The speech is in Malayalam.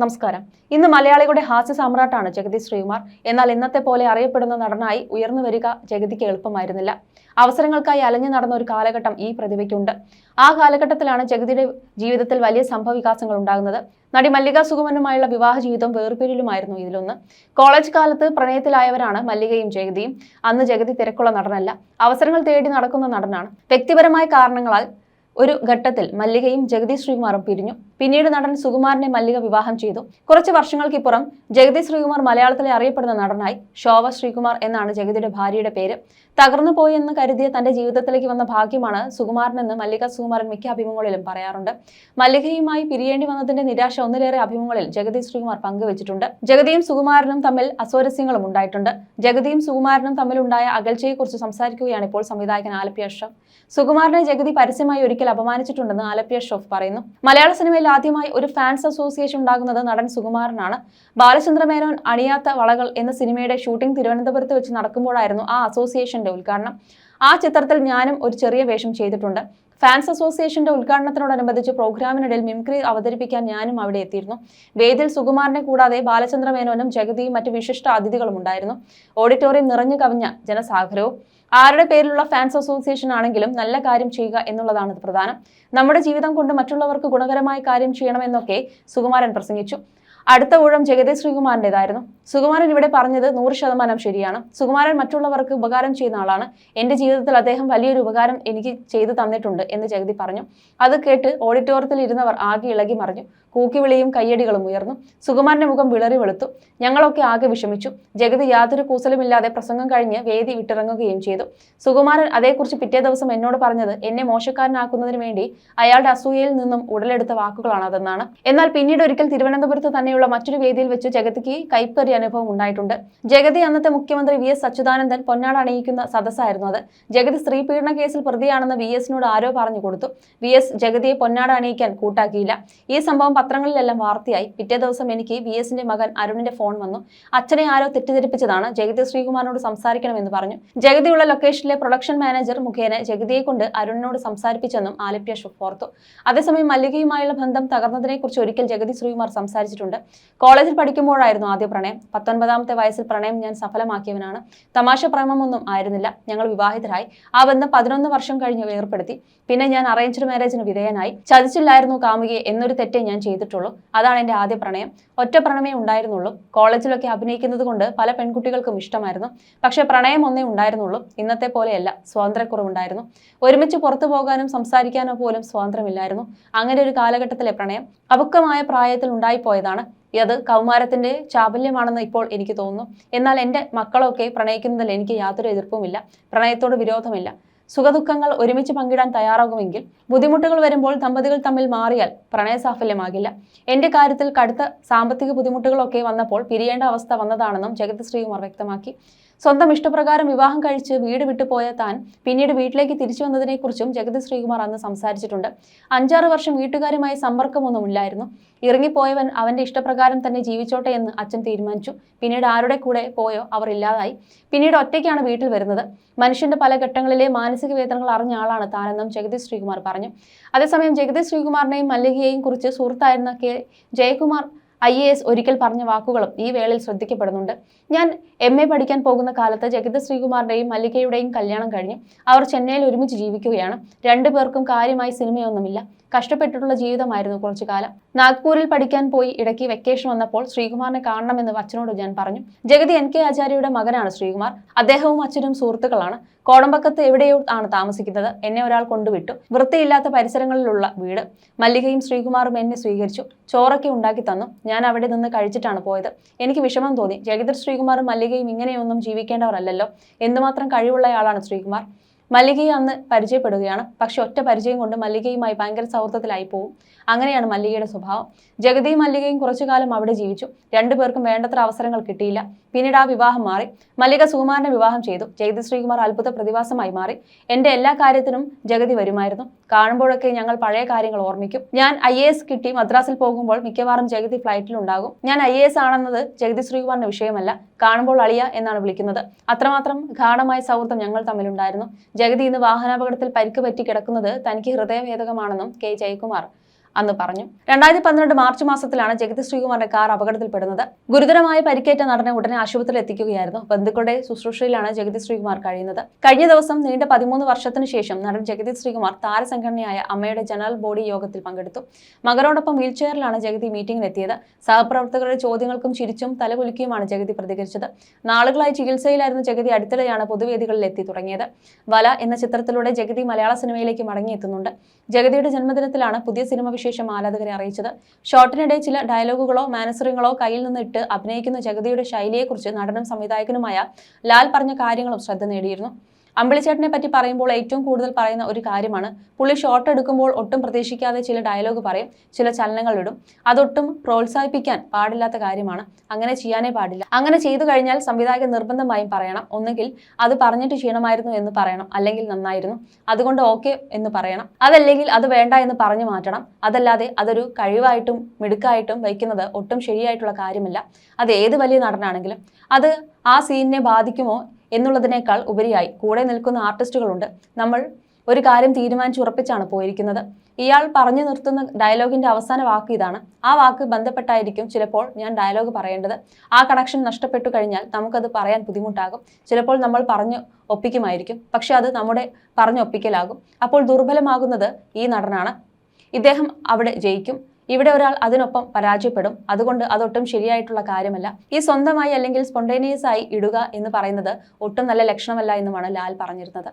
നമസ്കാരം. ഇന്ന് മലയാളികളുടെ ഹാസ്യ സാമ്രാട്ടാണ് ജഗതി ശ്രീകുമാർ. എന്നാൽ ഇന്നത്തെ പോലെ അറിയപ്പെടുന്ന നടനായി ഉയർന്നു വരിക ജഗതിക്ക് എളുപ്പമായിരുന്നില്ല. അവസരങ്ങൾക്കായി അലഞ്ഞു നടന്ന ഒരു കാലഘട്ടം ഈ പ്രതിഭയ്ക്കുണ്ട്. ആ കാലഘട്ടത്തിലാണ് ജഗതിയുടെ ജീവിതത്തിൽ വലിയ സംഭവവികാസങ്ങൾ ഉണ്ടാകുന്നത്. നടി മല്ലിക സുഗമനുമായുള്ള വിവാഹ ജീവിതം വേർപിരിലുമായിരുന്നു ഇതിലൊന്ന്. കോളേജ് കാലത്ത് പ്രണയത്തിലായവരാണ് മല്ലികയും ജഗതിയും. അന്ന് ജഗതി തിരക്കുള്ള നടനല്ല. അവസരങ്ങൾ തേടി നടക്കുന്ന നടനാണ്. വ്യക്തിപരമായ കാരണങ്ങളാൽ ഒരു ഘട്ടത്തിൽ മല്ലികയും ജഗതി ശ്രീകുമാറും പിരിഞ്ഞു. പിന്നീട് നടൻ സുകുമാരനെ മല്ലിക വിവാഹം ചെയ്തു. കുറച്ച് വർഷങ്ങൾക്കിപ്പുറം ജഗതി ശ്രീകുമാർ മലയാളത്തിലെ അറിയപ്പെടുന്ന നടനായി ശോഭ ശ്രീകുമാർ എന്നാണ് ജഗതിയുടെ ഭാര്യയുടെ പേര്. തകർന്നു പോയെന്ന് കരുതിയ തന്റെ ജീവിതത്തിലേക്ക് വന്ന ഭാഗ്യമാണ് സുകുമാരനെന്ന് മല്ലിക സുകുമാരൻ മിക്ക അഭിമുഖങ്ങളിലും പറയാറുണ്ട്. മല്ലികയുമായി പിരിയേണ്ടി വന്നതിന്റെ നിരാശ ഒന്നിലേറെ അഭിമുഖങ്ങളിൽ ജഗതി ശ്രീകുമാർ പങ്കുവച്ചിട്ടുണ്ട്. ജഗതിയും സുകുമാരനും തമ്മിൽ അസ്വരസ്യങ്ങളും ഉണ്ടായിട്ടുണ്ട്. ജഗതിയും സുകുമാരനും തമ്മിലുണ്ടായ അകൽച്ചയെക്കുറിച്ച് സംസാരിക്കുകയാണ് ഇപ്പോൾ സംവിധായകൻ ആലപ്പി അഷ്റഫ് സുകുമാരനെ ജഗതി പരസ്യമായി ഒരിക്കൽ അപമാനിച്ചിട്ടുണ്ടെന്ന് ആലപ്പിയ ഷോഫ് പറയുന്നു. മലയാള സിനിമയിൽ ആദ്യമായി ഒരു ഫാൻസ് അസോസിയേഷൻ ഉണ്ടാകുന്നത് നടൻ സുകുമാരനാണ്. ബാലചന്ദ്ര മേനോൻ അണിയാത്ത വളകൾ എന്ന സിനിമയുടെ ഷൂട്ടിംഗ് തിരുവനന്തപുരത്ത് വെച്ച് നടക്കുമ്പോഴായിരുന്നു ആ അസോസിയേഷന്റെ ഉദ്ഘാടനം. ആ ചിത്രത്തിൽ ഞാനും ഒരു ചെറിയ വേഷം ചെയ്തിട്ടുണ്ട്. ഫാൻസ് അസോസിയേഷന്റെ ഉദ്ഘാടനത്തിനോടനുബന്ധിച്ച് പ്രോഗ്രാമിനിടയിൽ മിംക്രി അവതരിപ്പിക്കാൻ ഞാനും അവിടെ എത്തിയിരുന്നു. വേദിയിൽ സുകുമാരനെ കൂടാതെ ബാലചന്ദ്ര മേനോനും ജഗതിയും മറ്റ് വിശിഷ്ട അതിഥികളും ഉണ്ടായിരുന്നു. ഓഡിറ്റോറിയം നിറഞ്ഞു കവിഞ്ഞ ജനസാഗരവും. ആരുടെ പേരിലുള്ള ഫാൻസ് അസോസിയേഷൻ ആണെങ്കിലും നല്ല കാര്യം ചെയ്യുക എന്നുള്ളതാണ് പ്രധാനം. നമ്മുടെ ജീവിതം കൊണ്ട് മറ്റുള്ളവർക്ക് ഗുണകരമായ കാര്യം ചെയ്യണമെന്നൊക്കെ സുകുമാരൻ പ്രസംഗിച്ചു. അടുത്ത ഊഴം ജഗതി ശ്രീകുമാറിന്റെതായിരുന്നു സുകുമാരൻ ഇവിടെ പറഞ്ഞത് നൂറ് ശതമാനം ശരിയാണ്. സുകുമാരൻ മറ്റുള്ളവർക്ക് ഉപകാരം ചെയ്യുന്ന ആളാണ്. എന്റെ ജീവിതത്തിൽ അദ്ദേഹം വലിയൊരു ഉപകാരം എനിക്ക് ചെയ്തു തന്നിട്ടുണ്ട് എന്ന് ജഗതി പറഞ്ഞു. അത് കേട്ട് ഓഡിറ്റോറിയത്തിൽ ഇരുന്നവർ ആകെ ഇളകി മറിഞ്ഞു. കൂക്കിവിളിയും കയ്യടികളും ഉയർന്നു. സുകുമാരന്റെ മുഖം വിളറി വെളുത്തു. ഞങ്ങളൊക്കെ ആകെ വിഷമിച്ചു. ജഗതി യാതൊരു കൂസലുമില്ലാതെ പ്രസംഗം കഴിഞ്ഞ് വേദി വിട്ടിറങ്ങുകയും ചെയ്തു. സുകുമാരൻ അതേക്കുറിച്ച് പിറ്റേ ദിവസം എന്നോട് പറഞ്ഞത് എന്നെ മോശക്കാരനാക്കുന്നതിന് വേണ്ടി അയാളുടെ അസൂയയിൽ നിന്നും ഉടലെടുത്ത വാക്കുകളാണ് അതെന്നാണ് എന്നാൽ പിന്നീട് ഒരിക്കൽ തിരുവനന്തപുരത്ത് തന്നെയുള്ള മറ്റൊരു വേദിയിൽ വെച്ച് ജഗതിക്ക് കൈപ്പറി അനുഭവം ഉണ്ടായിട്ടുണ്ട്. ജഗതി അന്നത്തെ മുഖ്യമന്ത്രി വി എസ് അച്യുതാനന്ദൻ പൊന്നാട് അണിയിക്കുന്ന സദസ്സായിരുന്നു അത്. ജഗതി സ്ത്രീ പീഡന കേസിൽ പ്രതിയാണെന്ന് വി എസിനോട് ആരോ പറഞ്ഞു കൊടുത്തു. വി എസ് ജഗതിയെ പൊന്നാട് അണിയിക്കാൻ കൂട്ടാക്കിയില്ല. ഈ സംഭവം പത്രങ്ങളിലെല്ലാം വാർത്തയായി. പിറ്റേ ദിവസം എനിക്ക് വി എസിന്റെ മകൻ അരുണിന്റെ ഫോൺ വന്നു. അച്ഛനെ ആരോ തെറ്റിദ്ധരിപ്പിച്ചതാണ്. ജഗതി ശ്രീകുമാറിനോട് സംസാരിക്കണമെന്ന് പറഞ്ഞു. ജഗതിയുള്ള ലൊക്കേഷനിലെ പ്രൊഡക്ഷൻ മാനേജർ മുഖേന ജഗതിയെ കൊണ്ട് അരുണിനോട് സംസാരിപ്പിച്ചെന്നും ആലപ്യ ഷുഫ് ഓർത്തു. അതേസമയം മല്ലികയുമായുള്ള ബന്ധം തകർന്നതിനെക്കുറിച്ച് ഒരിക്കൽ ജഗതി ശ്രീകുമാർ സംസാരിച്ചിട്ടുണ്ട്. കോളേജിൽ പഠിക്കുമ്പോഴായിരുന്നു ആദ്യ പ്രണയം. പത്തൊൻപതാമത്തെ വയസ്സിൽ പ്രണയം ഞാൻ സഫലമാക്കിയവനാണ്. തമാശ പ്രേമമൊന്നും ആയിരുന്നില്ല. ഞങ്ങൾ വിവാഹിതരായി. ആ ബന്ധം പതിനൊന്ന് വർഷം കഴിഞ്ഞ് വേർപ്പെടുത്തി. പിന്നെ ഞാൻ അറേഞ്ച്ഡ് മാരേജിന് വിധേയനായി. ചതിച്ചില്ലായിരുന്നു കാമുകിയെ എന്നൊരു തെറ്റേ ഞാൻ ചെയ്തിട്ടുള്ളൂ. അതാണ് എന്റെ ആദ്യ പ്രണയം. ഒറ്റ പ്രണയമേ ഉണ്ടായിരുന്നുള്ളൂ. കോളേജിലൊക്കെ അഭിനയിക്കുന്നത് കൊണ്ട് പല പെൺകുട്ടികൾക്കും ഇഷ്ടമായിരുന്നു. പക്ഷേ പ്രണയം ഒന്നേ ഉണ്ടായിരുന്നുള്ളൂ. ഇന്നത്തെ പോലെയല്ല. സ്വാതന്ത്ര്യക്കുറവുണ്ടായിരുന്നു. ഒരുമിച്ച് പുറത്തു പോകാനും സംസാരിക്കാനോ പോലും സ്വാതന്ത്ര്യമില്ലായിരുന്നു. അങ്ങനെ ഒരു കാലഘട്ടത്തിലെ പ്രണയം അപക്വമായ പ്രായത്തിൽ ഉണ്ടായിപ്പോയതാണ്. അത് കൗമാരത്തിന്റെ ചാബല്യമാണെന്ന് ഇപ്പോൾ എനിക്ക് തോന്നുന്നു. എന്നാൽ എന്റെ മക്കളൊക്കെ പ്രണയിക്കുന്നതിൽ എനിക്ക് യാതൊരു എതിർപ്പുമില്ല. പ്രണയത്തോട് വിരോധമില്ല. സുഖദുഃഖങ്ങൾ ഒരുമിച്ച് പങ്കിടാൻ തയ്യാറാകുമെങ്കിൽ ബുദ്ധിമുട്ടുകൾ വരുമ്പോൾ ദമ്പതികൾ തമ്മിൽ മാറിയാൽ പ്രണയസാഫല്യമാകില്ല. എന്റെ കാര്യത്തിൽ കടുത്ത സാമ്പത്തിക ബുദ്ധിമുട്ടുകളൊക്കെ വന്നപ്പോൾ പിരിയേണ്ട അവസ്ഥ വന്നതാണെന്നും ജഗത് ശ്രീകുമാർ വ്യക്തമാക്കി. സ്വന്തം ഇഷ്ടപ്രകാരം വിവാഹം കഴിച്ച് വീട് വിട്ടുപോയ താൻ പിന്നീട് വീട്ടിലേക്ക് തിരിച്ചു വന്നതിനെക്കുറിച്ചും ജഗതി ശ്രീകുമാർ അന്ന് സംസാരിച്ചിട്ടുണ്ട്. അഞ്ചാറ് വർഷം വീട്ടുകാരുമായി സമ്പർക്കമൊന്നും സമ്പർക്കമൊന്നുമില്ലായിരുന്നു. ഇറങ്ങിപ്പോയവൻ അവന്റെ ഇഷ്ടപ്രകാരം തന്നെ ജീവിച്ചോട്ടെ എന്ന് അച്ഛൻ തീരുമാനിച്ചു. പിന്നീട് ആരുടെ കൂടെ പോയോ അവർ ഇല്ലാതായി. പിന്നീട് ഒറ്റയ്ക്കാണ് വീട്ടിൽ വരുന്നത്. മനുഷ്യന്റെ പല ഘട്ടങ്ങളിലെ മാനസിക വേദനകൾ അറിഞ്ഞ ആളാണ് താനെന്നും ജഗതി ശ്രീകുമാർ പറഞ്ഞു. അതേസമയം ജഗതി ശ്രീകുമാറിനെയും മല്ലികയെയും കുറിച്ച് സുഹൃത്തായിരുന്ന K. Jayakumar I A S ഒരിക്കൽ പറഞ്ഞ വാക്കുകളും ഈ വേളയിൽ ശ്രദ്ധിക്കപ്പെടുന്നുണ്ട്. ഞാൻ എം എ പഠിക്കാൻ പോകുന്ന കാലത്ത് ജഗത് ശ്രീകുമാറിന്റെയും മല്ലികയുടെയും കല്യാണം കഴിഞ്ഞു അവർ ചെന്നൈയിൽ ഒരുമിച്ച് ജീവിക്കുകയാണ്. രണ്ടു പേർക്കും കാര്യമായി സിനിമയൊന്നുമില്ല. കഷ്ടപ്പെട്ടിട്ടുള്ള ജീവിതമായിരുന്നു കുറച്ചു കാലം നാഗ്പൂരിൽ പഠിക്കാൻ പോയി ഇടയ്ക്ക് വെക്കേഷൻ വന്നപ്പോൾ ശ്രീകുമാറിനെ കാണണമെന്ന് അച്ഛനോട് ഞാൻ പറഞ്ഞു. ജഗതി എൻ കെ ആചാര്യയുടെ മകനാണ് ശ്രീകുമാർ. അദ്ദേഹവും അച്ഛനും സുഹൃത്തുക്കളാണ്. കോടമ്പക്കത്ത് എവിടെയോ ആണ് താമസിക്കുന്നത്. എന്നെ ഒരാൾ കൊണ്ടുവിട്ടു. വൃത്തിയില്ലാത്ത പരിസരങ്ങളിലുള്ള വീട്. മല്ലികയും ശ്രീകുമാറും എന്നെ സ്വീകരിച്ചു. ചോറൊക്കെ ഉണ്ടാക്കി തന്നു. ഞാൻ അവിടെ നിന്ന് കഴിച്ചിട്ടാണ് പോയത്. എനിക്ക് വിഷമം തോന്നി. ജഗതി ശ്രീകുമാറും മല്ലികയും ഇങ്ങനെയൊന്നും ജീവിക്കേണ്ടവരല്ലല്ലോ. എന്തുമാത്രം കഴിവുള്ളയാളാണ് ശ്രീകുമാർ. മല്ലികയെ അന്ന് പരിചയപ്പെടുകയാണ്. പക്ഷെ ഒറ്റ പരിചയം കൊണ്ട് മല്ലികയുമായി ഭയങ്കര സൗഹൃദത്തിലായി പോവും. അങ്ങനെയാണ് മല്ലികയുടെ സ്വഭാവം. ജഗതിയും മല്ലികയും കുറച്ചു കാലം അവിടെ ജീവിച്ചു. രണ്ടുപേർക്കും വേണ്ടത്ര അവസരങ്ങൾ കിട്ടിയില്ല. പിന്നീട് ആ വിവാഹം മാറി. മല്ലിക സുകുമാരനെ വിവാഹം ചെയ്തു. ജഗതി ശ്രീകുമാർ അത്ഭുത പ്രതിഭാസമായി മാറി. എന്റെ എല്ലാ കാര്യത്തിനും ജഗതി വരുമായിരുന്നു. കാണുമ്പോഴൊക്കെ ഞങ്ങൾ പഴയ കാര്യങ്ങൾ ഓർമ്മിക്കും. ഞാൻ ഐ എസ് കിട്ടി മദ്രാസിൽ പോകുമ്പോൾ മിക്കവാറും ജഗതി ഫ്ലൈറ്റിൽ ഉണ്ടാകും. ഞാൻ ഐ എസ് ആണെന്നത് ജഗതി ശ്രീകുമാറിന്റെ വിഷയമല്ല. കാണുമ്പോൾ അളിയ എന്നാണ് വിളിക്കുന്നത്. അത്രമാത്രം ഗാഠമായ സൗഹൃദം ഞങ്ങൾ തമ്മിലുണ്ടായിരുന്നു. ജഗതി ഇന്ന് വാഹനാപകടത്തിൽ പരിക്ക് പറ്റി കിടക്കുന്നത് തനിക്ക് ഹൃദയഭേദകമാണെന്നും കെ ജയകുമാർ അന്ന് പറഞ്ഞു. രണ്ടായിരത്തി പന്ത്രണ്ട് മാർച്ച് മാസത്തിലാണ് ജഗതി ശ്രീകുമാറിന്റെ കാർ അപകടത്തിൽപ്പെടുന്നത്. ഗുരുതരമായ പരിക്കേറ്റ നടനെ ഉടനെ ആശുപത്രിയിൽ എത്തിക്കുകയായിരുന്നു. ബന്ധുക്കളുടെ ശുശ്രൂഷയിലാണ് ജഗതി ശ്രീകുമാർ കഴിയുന്നത്. കഴിഞ്ഞ ദിവസം നീണ്ട പതിമൂന്ന് വർഷത്തിന് ശേഷം നടൻ ജഗതി ശ്രീകുമാർ താരസംഘടനയായ അമ്മയുടെ ജനറൽ ബോഡി യോഗത്തിൽ പങ്കെടുത്തു. മകനോടൊപ്പം വീൽചെയറിലാണ് ജഗതി മീറ്റിംഗിനെത്തിയത് സഹപ്രവർത്തകരുടെ ചോദ്യങ്ങൾക്കും ചിരിച്ചും തലകുലുക്കിയുമാണ് ജഗതി പ്രതികരിച്ചത്. നാളുകളായി ചികിത്സയിലായിരുന്ന ജഗതി അടുത്തിടെയാണ് പൊതുവേദികളിൽ എത്തി തുടങ്ങിയത്. വല എന്ന ചിത്രത്തിലൂടെ ജഗതി മലയാള സിനിമയിലേക്ക് മടങ്ങിയെത്തുന്നുണ്ട്. ജഗതിയുടെ ജന്മദിനത്തിലാണ് പുതിയ സിനിമ വിശേഷം ആരാധകരെ അറിയിച്ചത്. ഷോട്ടിനിടെ ചില ഡയലോഗുകളോ മാനസറിങ്ങളോ കയ്യിൽ നിന്ന് ഇട്ട് അഭിനയിക്കുന്ന ജഗതിയുടെ ശൈലിയെക്കുറിച്ച് നടനും സംവിധായകനുമായ ലാൽ പറഞ്ഞ കാര്യങ്ങളും ശ്രദ്ധ നേടിയിരുന്നു. അമ്പിളിച്ചേട്ടനെ പറ്റി പറയുമ്പോൾ ഏറ്റവും കൂടുതൽ പറയുന്ന ഒരു കാര്യമാണ് പുള്ളി ഷോട്ട് എടുക്കുമ്പോൾ ഒട്ടും പ്രതീക്ഷിക്കാതെ ചില ഡയലോഗ് പറയും ചില ചലനങ്ങൾ ഇടും. അതൊട്ടും പ്രോത്സാഹിപ്പിക്കാൻ പാടില്ലാത്ത കാര്യമാണ്. അങ്ങനെ ചെയ്യാനേ പാടില്ല. അങ്ങനെ ചെയ്തു കഴിഞ്ഞാൽ സംവിധായകൻ നിർബന്ധമായും പറയണം. ഒന്നുകിൽ അത് പറഞ്ഞിട്ട് ചെയ്യണമായിരുന്നു എന്ന് പറയണം അല്ലെങ്കിൽ നന്നായിരുന്നു. അതുകൊണ്ട് ഓക്കെ എന്ന് പറയണം. അതല്ലെങ്കിൽ അത് വേണ്ട എന്ന് പറഞ്ഞു മാറ്റണം. അതല്ലാതെ അതൊരു കഴിവായിട്ടും മിടുക്കായിട്ടും വയ്ക്കുന്നത് ഒട്ടും ശരിയായിട്ടുള്ള കാര്യമല്ല. അത് ഏത് വലിയ നടനാണെങ്കിലും അത് ആ സീനിനെ ബാധിക്കുമോ എന്നുള്ളതിനേക്കാൾ ഉപരിയായി കൂടെ നിൽക്കുന്ന ആർട്ടിസ്റ്റുകളുണ്ട്. നമ്മൾ ഒരു കാര്യം തീരുമാനിച്ചുറപ്പിച്ചാണ് പോയിരിക്കുന്നത്. ഇയാൾ പറഞ്ഞു നിർത്തുന്ന ഡയലോഗിന്റെ അവസാന വാക്ക് ഇതാണ്. ആ വാക്ക് ബന്ധപ്പെട്ടായിരിക്കും ചിലപ്പോൾ ഞാൻ ഡയലോഗ് പറയേണ്ടത്. ആ കണക്ഷൻ നഷ്ടപ്പെട്ടു കഴിഞ്ഞാൽ നമുക്കത് പറയാൻ ബുദ്ധിമുട്ടാകും. ചിലപ്പോൾ നമ്മൾ പറഞ്ഞു ഒപ്പിക്കുമായിരിക്കും. പക്ഷെ അത് നമ്മുടെ പറഞ്ഞൊപ്പിക്കലാകും അപ്പോൾ ദുർബലമാകുന്നത് ഈ നടനാണ്. ഇദ്ദേഹം അവിടെ ജയിക്കും. ഇവിടെ ഒരാൾ അതിനൊപ്പം പരാജയപ്പെടും. അതുകൊണ്ട് അതൊട്ടും ശരിയായിട്ടുള്ള കാര്യമല്ല. ഈ സ്വന്തമായി അല്ലെങ്കിൽ സ്പോണ്ടേനിയസ് ആയി ഇടുക എന്ന് പറയുന്നത് ഒട്ടും നല്ല ലക്ഷണമല്ല എന്നുമാണ് ലാൽ പറഞ്ഞിരുന്നത്.